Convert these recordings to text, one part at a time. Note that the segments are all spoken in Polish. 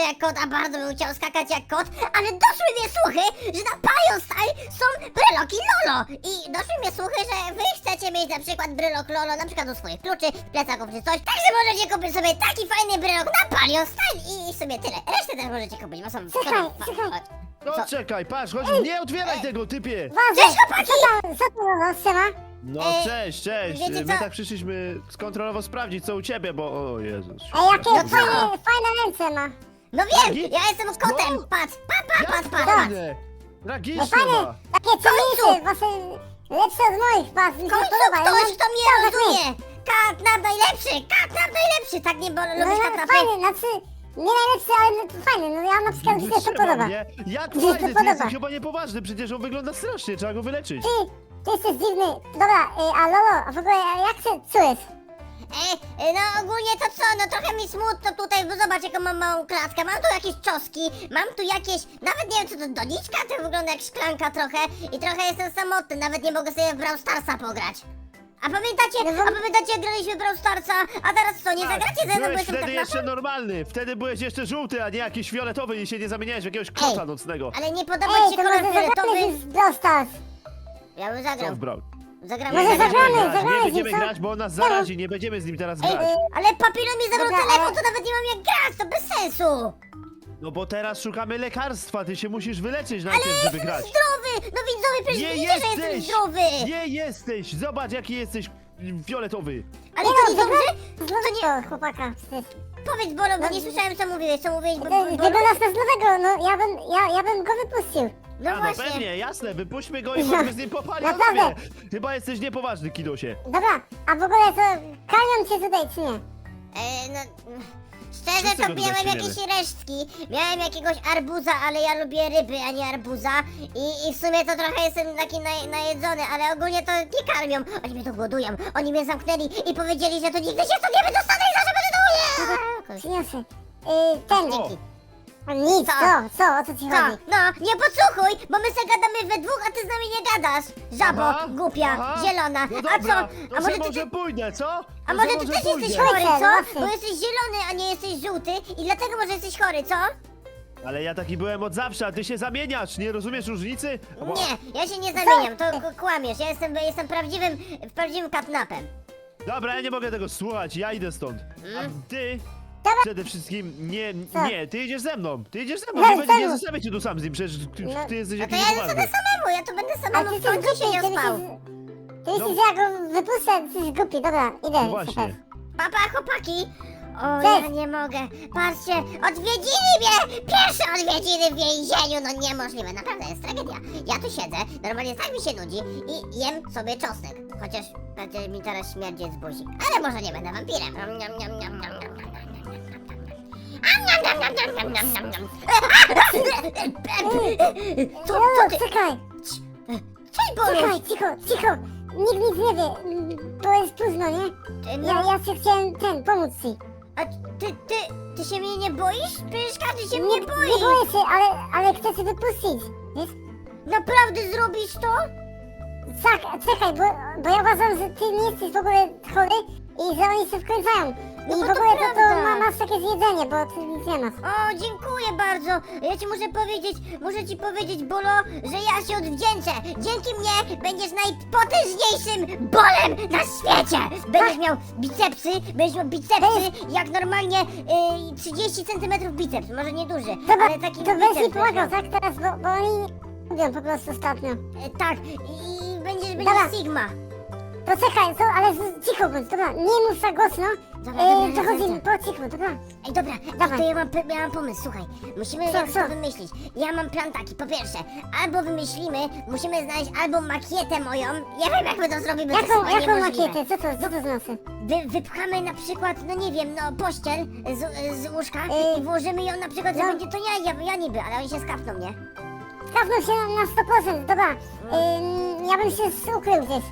skacze jak kot, a bardzo bym chciał skakać jak kot, ale doszły mnie słuchy, że na Palion Style są bryloki Lolo. I doszły mnie słuchy, że wy chcecie mieć na przykład brylok Lolo, na przykład do swoich kluczy, plecaków czy coś, także możecie kupić sobie taki fajny brylok na Palion Style i w sumie tyle. Resztę też możecie kupić, bo są... Czekaj, czekaj. No Co? czekaj, patrz, chodź, nie otwieraj tego, typie! Cześć, chłopaki! Co tam, co tu no, siema? No Ej, cześć, cześć. wiecie My co? tak przyszliśmy skontrolowo sprawdzić, co u ciebie, bo... O Jezus. Ej, jakie No co? fajne, fajne ręce ma. No wiem, Ragi? ja jestem kotem, No. patrz, patrz, patrz, patrz, patrz, patrz. fajne! No Tragiczne fajne, ma! takie ciemniejsze, właśnie lepsze od moich, patrz, mi W się końcu podoba. ja ktoś, mam- kto mnie tak, tak, rozumie! Katnap najlepszy, Katnap najlepszy, tak nie bo No, lubisz no Katnapy? fajny, znaczy, nie najlepszy, ale no, fajny, no ja na przykład mi się to podoba. nie? Jak Mi się to fajny, ty podoba. jesteś chyba niepoważny, przecież on wygląda strasznie, trzeba go wyleczyć. Ty, ty jesteś dziwny. Dobra, y, a Lolo, a w ogóle jak się czujesz? E, e, no ogólnie to co, no trochę mi smutno tutaj, bo zobacz jaką mam małą klatkę, mam tu jakieś czoski, mam tu jakieś, nawet nie wiem co to, doniczka, to wygląda jak szklanka trochę i trochę jestem samotny, nawet nie mogę sobie w Brawl Starsa pograć. A pamiętacie, No a pamiętacie jak graliśmy w Brawl Starsa, a teraz co, nie Tak, zagracie ze mną, bo Byłeś jestem wtedy tak jeszcze normalny, wtedy byłeś jeszcze żółty, a nie jakiś fioletowy i się nie zamieniałeś w jakiegoś kota Ej. nocnego. Ale nie podoba Ej, ci to się kolor może zagramy fioletowy? Brawl Stars. Ja bym Co zagrał, w Brawl? Zagramy. Może Nie zagramy. zagramy, będziemy grać, zagramy Nie z nim, będziemy co? grać, bo on nas zarazi, nie będziemy z nim teraz Ej, grać. ale papilon mi zabrał Dobra, telefon, ale- to nawet nie mam jak grać, to bez sensu! No bo teraz szukamy lekarstwa, ty się musisz wyleczyć Ale najpierw, żeby grać. zdrowy! No widzowie, przecież Nie widzicie, że jestem jesteś! zdrowy! Nie jesteś! Zobacz jaki jesteś fioletowy. Ale to no, nie dobrze? Lolo, chłopaka. Powiedz Bolo, bo No, nie słyszałem co mówiłeś, co mówiłeś, bo, bo, jest Bolo... Wyglądasz na złego, no ja bym, ja, ja bym go wypuścił. No A no właśnie. pewnie, jasne, wypuśćmy go i chodźmy z nim po Naprawdę. palionowie. Chyba jesteś niepoważny, Kidosie. Dobra, a w ogóle to karmią cię tutaj, czy nie? E, no... Szczerze Wszyscy to go miałem jakieś resztki, miałem jakiegoś arbuza, ale ja lubię ryby, a nie arbuza. I, i w sumie to trochę jestem taki naj, najedzony, ale ogólnie to nie karmią, oni mnie tu głodują, oni mnie zamknęli i powiedzieli, że to nigdy się stąd nie wydostanę i zawsze będę tu! Przyniosę. Y, ten, O. A nic, Co? co, co, o co ci Co? chodzi? No, nie podsłuchuj, bo my se gadamy we dwóch, a ty z nami nie gadasz. Żabo, Aha, głupia, aha. zielona. No a dobra, co? to A może ty, może ty, pójdę, co? a To może se ty też pójdę. jesteś chory, co? Bo jesteś zielony, a nie jesteś żółty i dlatego może jesteś chory, co? Ale ja taki byłem od zawsze, a ty się zamieniasz, nie rozumiesz różnicy? Ła. Nie, ja się nie zamieniam, to k- kłamiesz. Ja jestem, jestem prawdziwym, prawdziwym katnapem. Dobra, ja nie mogę tego słuchać, ja idę stąd. Mm. A ty Dobra. Przede wszystkim, nie, Co? nie, ty jedziesz ze mną, ty jedziesz ze mną, nie, będzie, nie zostawię cię tu sam z nim, przecież ty, No, ty jesteś no to ja niepoważny. sobie samemu, ja tu będę A samemu ty w jesteś kącie głupi, siedział ty spał. ja go wypuszczę, jesteś głupi, dobra, idę. No właśnie. Papa, chłopaki! O, ja nie mogę. Patrzcie, odwiedzili mnie! Pierwsze odwiedziny w więzieniu! No niemożliwe, naprawdę jest tragedia. Ja tu siedzę, normalnie tak mi się nudzi i jem sobie czosnek. Chociaż będzie mi teraz śmierdzi z buzi. Ale może nie będę wampirem. Niam, niam, niam, niam, niam. Co, co ty? czekaj, Cześć, Boruś! czekaj, cicho, cicho. Nikt nic nie wie, mm, bo jest późno, nie? Ja, ja się chciałem, ten, pomóc ci. a ty, ty, ty się mnie nie boisz? Przecież każdy się mnie nie boi. boję się, ale, ale chcę cię wypuścić, wiesz? Naprawdę zrobisz to? Tak, czekaj, bo, bo ja uważam, że ty nie jesteś w ogóle chory i że oni się wkręcają. No I bo w to ogóle to, to ma, masz takie zjedzenie, bo ty nic nie masz. O, dziękuję bardzo. Ja ci muszę powiedzieć, muszę ci powiedzieć, Bolo, że ja się odwdzięczę. Dzięki mnie będziesz najpotężniejszym bolem na świecie. Będziesz miał bicepsy, będziesz miał bicepsy jak normalnie y, 30 cm biceps, może nie duży, Dobra, ale taki to weź biceps mi pomagał, będziesz miał. tak? Teraz, bo, bo oni lubią po prostu ostatnio. E, Tak, i będziesz, Dobra. będziesz Sigma. Poczekaj, co, ale z- cicho bądź, dobra, nie mów tak głośno. Dobra, E, dobra, dobra. po cichu, dobra. Ej, dobra, Dawaj. to ja mam, ja mam pomysł, słuchaj. Musimy Co, jakoś co? to wymyślić. Ja mam plan taki, po pierwsze, albo wymyślimy, musimy znaleźć albo makietę moją, ja wiem jak my to zrobimy, to Jaką, jest chyba jaką niemożliwe. makietę, co to, co to znaczy? Wy, wypchamy na przykład, no nie wiem, no pościel z, z łóżka Ej. i włożymy ją na przykład, że No. będzie to ja, ja, ja niby, ale oni się skapną, nie? Skapnął się na, na 100%, dobra. Ym, ja bym się ukrył gdzieś.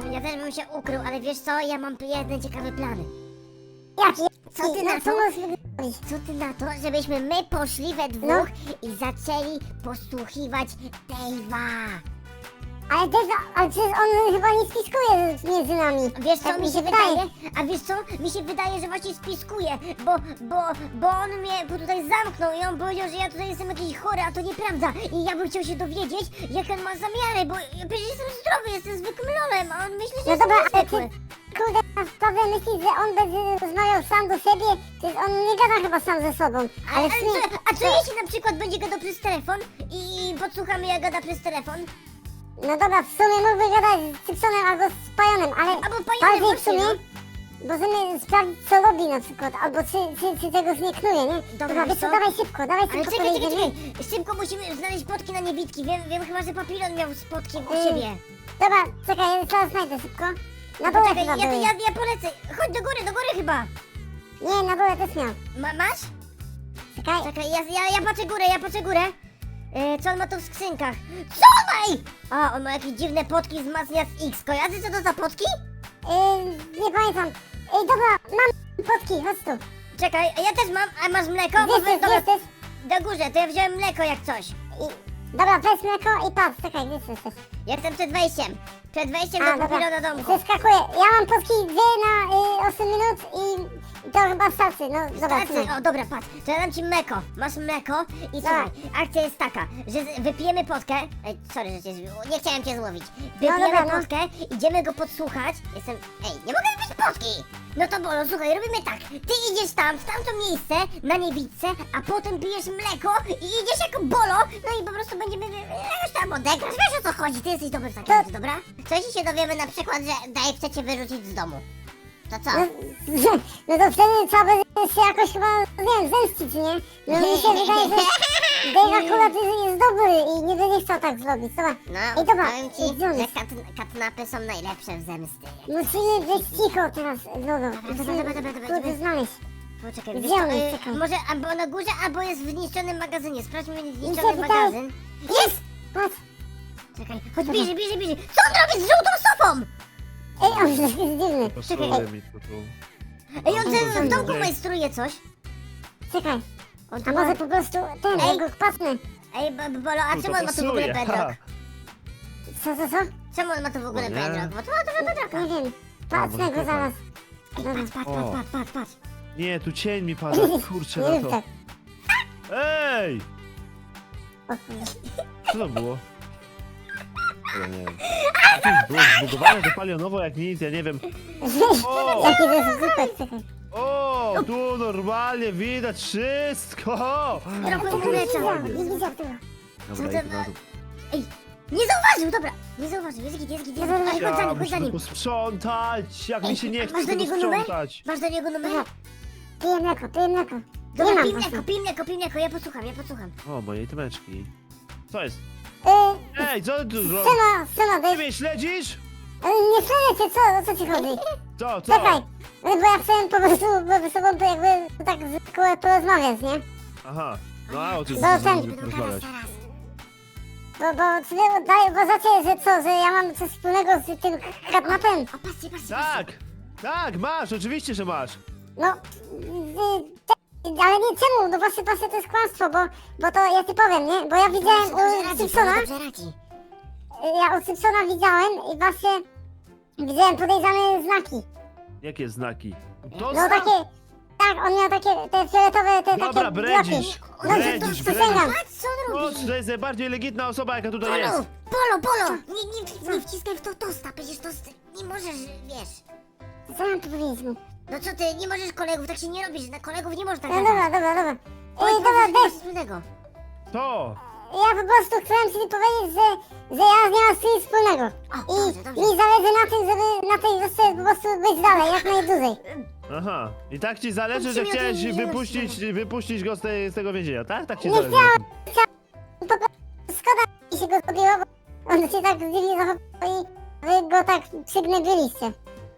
Mm, Ja też bym się ukrył, ale wiesz co, ja mam jeden ciekawy plan. Jaki? Co ty na co to? Co ty na to, żebyśmy my poszli we dwóch i zaczęli posłuchiwać Dave'a? Ale, też, ale przecież on chyba nie spiskuje między nami. Wiesz co Tak mi się wydaje? A wiesz co? Mi się wydaje, że właśnie spiskuje, bo, bo, bo on mnie bo tutaj zamknął i on powiedział, że ja tutaj jestem jakiś chory, a to nieprawda. I ja bym chciał się dowiedzieć, jak on ma zamiary, bo ja przecież jestem zdrowy, jestem zwykłym lolem, a on myśli, że No jestem dobra, ale niezwykły. ty, kurde, naprawdę myślisz, że on będzie rozmawiał sam do siebie? Przecież on nie gada chyba sam ze sobą. Ale Ale w sumie... co, a co jeśli na przykład będzie gadał przez telefon i podsłuchamy jak gada przez telefon? No dobra, w sumie mógłby gadać z Cypsonem albo z Pajonem, ale Albo Pajonem, bardziej w właśnie, sumie no. możemy sprawdzić co robi na przykład, albo czy, czy, czy tego zniknuje, nie? Dobra, wiesz co, co? dawaj szybko, dawaj Ale szybko czekaj, czekaj, pojedziemy. czekaj, szybko musimy znaleźć spotki na niewidki, wiem, wiem chyba, że papilon miał spotki u Ej, siebie. Dobra, czekaj, ja zaraz znajdę szybko. Na dole Poczekaj, chyba ja, były. ja, ja polecę, chodź do góry, do góry chyba. Nie, na dole też miał. Ma, masz? Czekaj, Czekaj, ja, ja, ja patrzę górę, ja patrzę górę. E, co on ma tu w skrzynkach? Ej? A, on ma jakieś dziwne potki z X. Kojarzy co to za potki? yy, nie pamiętam. Ej, dobra, mam potki, chodź tu. Czekaj, a ja też mam, a masz mleko? Gdzie jesteś, gdzie dobra, jesteś? do górze, to ja wziąłem mleko jak coś. I, dobra, weź mleko i patrz, czekaj, gdzie jesteś? Jestem przed wejściem. Przed wejściem A, do dobra, papilona domku. zeskakuję. Ja mam potki dwie na y, 8 minut i to chyba starczy, no Starczy. trzymaj. O, dobra, patrz, to ja dam ci mleko. Masz mleko i słuchaj, akcja jest taka, że z- wypijemy potkę. Ej, sorry, że cię nie chciałem cię złowić. Wypijemy dobra, no. potkę, idziemy go podsłuchać. Jestem. Ej, nie mogę wypić potki! No to bolo, słuchaj, robimy tak. Ty idziesz tam, w tamto miejsce, na niewidce, a potem pijesz mleko i idziesz jako bolo, no i po prostu będziemy jakoś tam odegrać. Wiesz o co chodzi, ty jesteś dobry w To- dobra? Co jeśli się dowiemy na przykład, że Dave chce cię wyrzucić z domu? To co? No, no to wtedy trzeba będzie się jakoś chyba, wiem, zemścić, nie? No mi się wydaje, że Dave akurat jest, jest dobry i nie będzie chciał tak zrobić, dobra. No, Ej, dobra, powiem ci, że kat, katnapy są najlepsze w zemsty. Musimy być cicho teraz, Lodo. dobra, Musimy dobra, dobra, dobra, dobra. znaleźć. Poczekaj, wiesz jest? y, może albo na górze, albo jest w zniszczonym magazynie. Sprawdźmy zniszczony magazyn. Jest! Patrz. Czekaj, chodź bliżej, bliżej, bliżej. Co on robi z żółtą sofą? Ej, on jest dziwny. Pasuje mi to tu. Ej, on Dobra, ten w domku dobra. majstruje coś. Czekaj, On a tu może ma... po prostu ten, Ej. ja go. Ej, b- b- Bolo, a czemu on ma tu w ogóle bedrock? Co, co, co? Czemu on ma tu w ogóle nie. bedrock? Bo to ma trochę bedrocka. Nie wiem. Może go zaraz. Ej, Dobra. patrz, patrz, O. patrz, patrz, patrz. Nie, tu cień mi pada, kurczę Nie na wiem to. tak. Ej! O kurde. Co to było? Ja nie wiem. To było zbugowane to palionowo jak nic, ja nie wiem. O! Jaki to jest super, czekaj. O, tu normalnie widać wszystko! Nie mlecza. widział, nie widział tego. Dobra, ma- dół. Ej, nie zauważył, dobra. Nie zauważył, jest git, jest git, jest git. Ej, chodź za nim, chodź za nim. posprzątać, jak mi się nie chce masz do tego niego numer? sprzątać. Masz do niego numer? Piję mleko, piję mleko. Nie Dobra, mam pij właśnie. mleko, pij mleko, pij mleko, ja posłucham, ja posłucham. O, moje tymeczki. Co jest? Yy, Ej, co ty tu robisz? Syna, syna, Ty mnie śledzisz? Yy, Nie śledzę cię, co, o co ci chodzi? Co, co? Czekaj, yy, bo ja chciałem po prostu ze sobą to jakby tak zwykle porozmawiać, nie? Aha, no a o czym No, ten- nimi porozmawiać? Bo, bo sobie udaje, uważacie, że co, że ja mam coś wspólnego z tym katnapem? O, patrzcie, patrzcie, patrzcie. Tak, tak, masz, oczywiście, że masz. No, yy, te, ale nie czemu, no właśnie, właśnie to jest kłamstwo, bo, bo to ja ci powiem, nie? Bo ja widziałem u Simpsona, dobrze radzi. ja u Simpsona widziałem i właśnie widziałem podejrzane znaki. Jakie znaki? To No takie, tak, on miał takie, te fioletowe, te Dobra, takie bredzisz. No, to- bredzisz, bredzisz. Patrz, co on robi. to jest najbardziej legitna osoba, jaka tutaj Polo, jest. polo, polo. Nie, nie, nie wciskaj w to tosta, przecież to nie możesz, wiesz. Co mam tu powiedzieć mu? No co ty, nie możesz kolegów, tak się nie robisz, na kolegów nie można tak No gadać. dobra, dobra, dobra. Oj, Ej, dobra, nie masz Dave, wspólnego. To, ja po prostu chciałem ci powiedzieć, że, że ja nie mam z tym wspólnego. O, I dobrze, dobrze. mi zależy na tym, żeby na tej wyspie po prostu być dalej, jak najdłużej. aha. I tak ci zależy, że o tym chciałeś wypuścić, wypuścić go z, tej, z tego więzienia, tak? Tak ci Nie zależy. Po prostu szkoda mi się go zrobiło, bo on się tak dziwnie zachował i wy go tak przygnębiliście.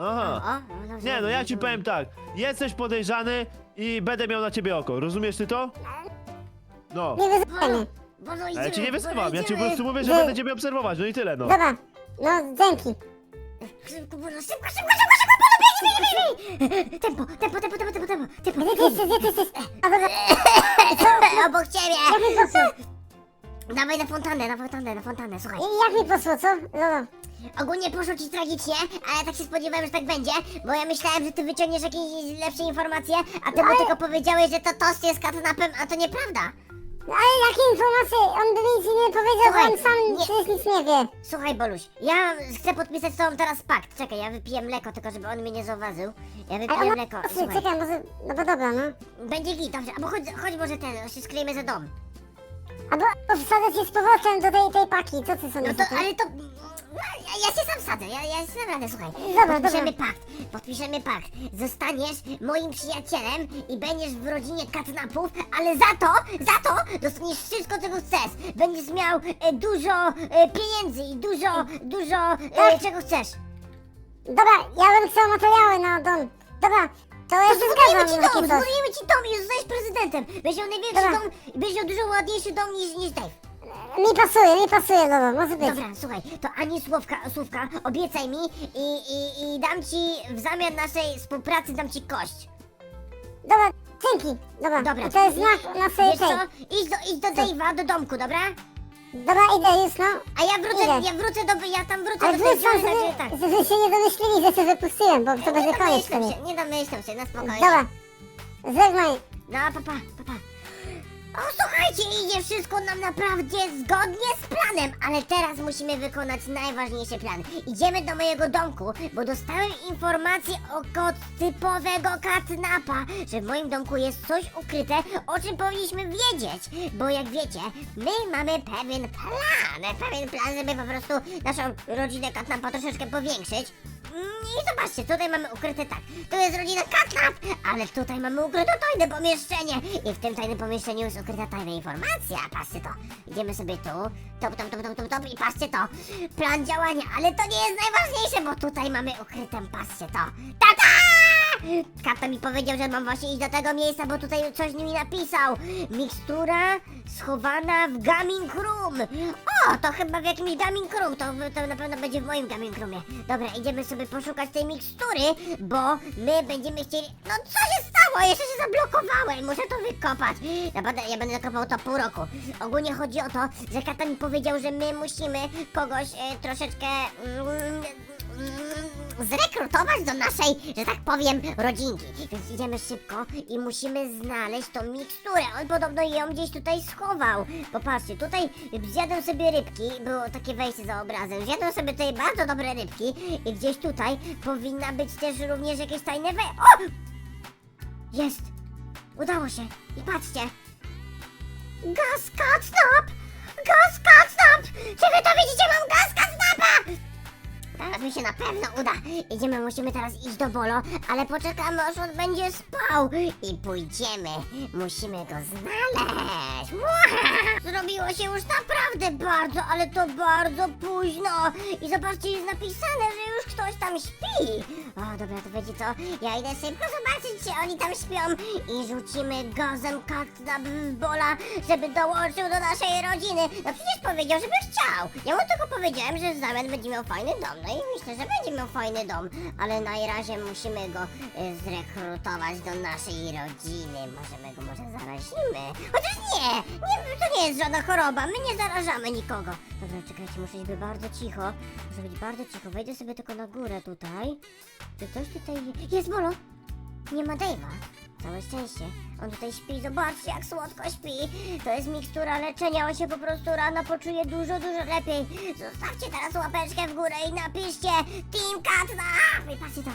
Aha. O, no dobrze, Nie, no ja ci powiem tak. Jesteś podejrzany i będę miał na ciebie oko. Rozumiesz ty to? No. Nie idziemy, ja cię nie wyzywam, ja ci po idziemy. prostu mówię, że Nie. będę ciebie obserwować, no i tyle, no. Dobra, no dzięki. Szybko, Bolo, szybko, szybko, szybko, szybko, Bolo, biegnij, biegnij, biegnij. Tempo, tempo, tempo, tempo, tempo, tempo, tempo. Gdzie ty jesteś, gdzie ty jesteś? A dobra, Obok ciebie. jaki sposób? Na dawaj na fontannę, na fontannę, na fontannę, słuchaj. Jak mi poszło, co? Lolo. Ogólnie poszło ci tragicznie, ale tak się spodziewałem, że tak będzie, bo ja myślałem, że ty wyciągniesz jakieś lepsze informacje, a ty mu Ale- tylko powiedziałeś, że to tost jest katnapem, a to nieprawda. No ale jakie informacje? On by nic nie powiedział, bo Słuchaj, on sam nie- przecież nic nie wie. Słuchaj, Boluś, ja chcę podpisać z tobą teraz pakt. Czekaj, ja wypiję mleko, tylko żeby on mnie nie zauważył. Ja Ale wypiję mleko, Czekaj, słuchaj. czekaj, może... No bo dobra, no. Będzie git, dobrze, albo chodź, chodź może ten, się skryjemy za dom. Albo wsadzę cię z powrotem do tej, tej paki, co ty No sądzisz? to, o tym? ale to... No, ja, ja się sam sadzę, ja, ja się naprawdę, słuchaj. Dobra, podpiszemy dobra. pakt, podpiszemy pakt. Zostaniesz moim przyjacielem i będziesz w rodzinie katnapów, ale za to, za to dostaniesz wszystko, czego chcesz. Będziesz miał e, dużo e, pieniędzy i dużo, dużo, e, Tak. czego chcesz. Dobra, ja bym chciał materiały na dom. Dobra, to ja To się zbudujemy zgadzam ci na dom, takie coś. zbudujemy ci dom i zostaniesz prezydentem. Będziesz miał największy Dobra. dom i będziesz miał dużo ładniejszy dom niż, niż Dave. Mi pasuje, mi pasuje, Lolo, może być. Dobra, słuchaj, to ani słówka, słówka, obiecaj mi i, i, i dam ci w zamian naszej współpracy dam ci kość. Dobra, dzięki. Dobra, Dobra, I to jest znak naszej Wiesz tej. co? Idź do, idź do Dave'a, do domku, dobra? Dobra, idę już, no. A ja wrócę, Idę. ja wrócę do, ja tam wrócę Ale do tej dziury, także tak. żeby, żeby się nie domyślili, że cię wypuściłem, bo to będzie nie koniec domyślam się, nie domyślam się, na spokojnie. Dobra, żegnaj. No, papa, papa. O, słuchajcie, idzie wszystko nam naprawdę zgodnie z planem, ale teraz musimy wykonać najważniejszy plan. Idziemy do mojego domku, bo dostałem informację od typowego katnapa, że w moim domku jest coś ukryte, o czym powinniśmy wiedzieć. Bo jak wiecie, my mamy pewien plan, pewien plan, żeby po prostu naszą rodzinę katnapa troszeczkę powiększyć. I zobaczcie, tutaj mamy ukryte tak. Tu jest rodzina Katnap, ale tutaj mamy ukryte tajne pomieszczenie. I w tym tajnym pomieszczeniu jest ukryta tajna informacja. Patrzcie to. Idziemy sobie tu. Top, top, top, top, top, top i patrzcie to. Plan działania, ale to nie jest najważniejsze, bo tutaj mamy ukryte, patrzcie to. Tata! Kata mi powiedział, że mam właśnie iść do tego miejsca, bo tutaj coś mi napisał. Mikstura schowana w gaming room. O, to chyba w jakimś gaming room. To, to na pewno będzie w moim gaming roomie. Dobra, idziemy sobie poszukać tej mikstury, bo my będziemy chcieli... No co się stało? Jeszcze się zablokowałem. Muszę to wykopać. Ja będę, ja będę kopał to pół roku. Ogólnie chodzi o to, że Kata mi powiedział, że my musimy kogoś e, troszeczkę... Mm, mm, zrekrutować do naszej, że tak powiem, rodzinki. Więc idziemy szybko i musimy znaleźć tą miksturę. On podobno ją gdzieś tutaj schował. Popatrzcie, tutaj zjadłem sobie rybki, było takie wejście za obrazem. Zjadłem sobie tutaj bardzo dobre rybki i gdzieś tutaj powinna być też również jakieś tajne we... O! Jest! Udało się. I patrzcie. Gaz catnap! Gaz mi się na pewno uda. Idziemy, musimy teraz iść do Bolo, ale poczekamy aż on będzie spał i pójdziemy. Musimy go znaleźć. Zrobiło się już naprawdę bardzo, ale to bardzo późno. I zobaczcie, jest napisane, że już ktoś tam śpi. O, dobra, to wiecie co? Ja idę szybko zobaczyć, czy oni tam śpią i rzucimy gazem Bola, żeby dołączył do naszej rodziny. No przecież powiedział, żeby chciał. Ja mu tylko powiedziałem, że w zamian będzie miał fajny dom. No i myślę, że będzie miał fajny dom, ale na razie musimy go e, zrekrutować do naszej rodziny. Możemy go może zarazimy. Chociaż nie, nie, to nie jest żadna choroba, my nie zarażamy nikogo. Dobra, czekajcie, muszę być bardzo cicho. Muszę być bardzo cicho. Wejdę sobie tylko na górę tutaj. Czy ktoś tutaj jest? Bolo? Nie ma Dave'a. Całe szczęście. On tutaj śpi, zobaczcie jak słodko śpi. To jest mikstura leczenia, on się po prostu rano poczuje dużo, dużo lepiej. Zostawcie teraz łapeczkę w górę i napiszcie Team Katnap! I to.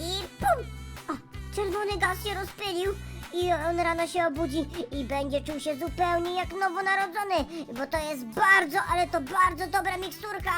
I pum! O, czerwony gaz się rozpylił. I on rano się obudzi i będzie czuł się zupełnie jak nowonarodzony, bo to jest bardzo, ale to bardzo dobra miksturka.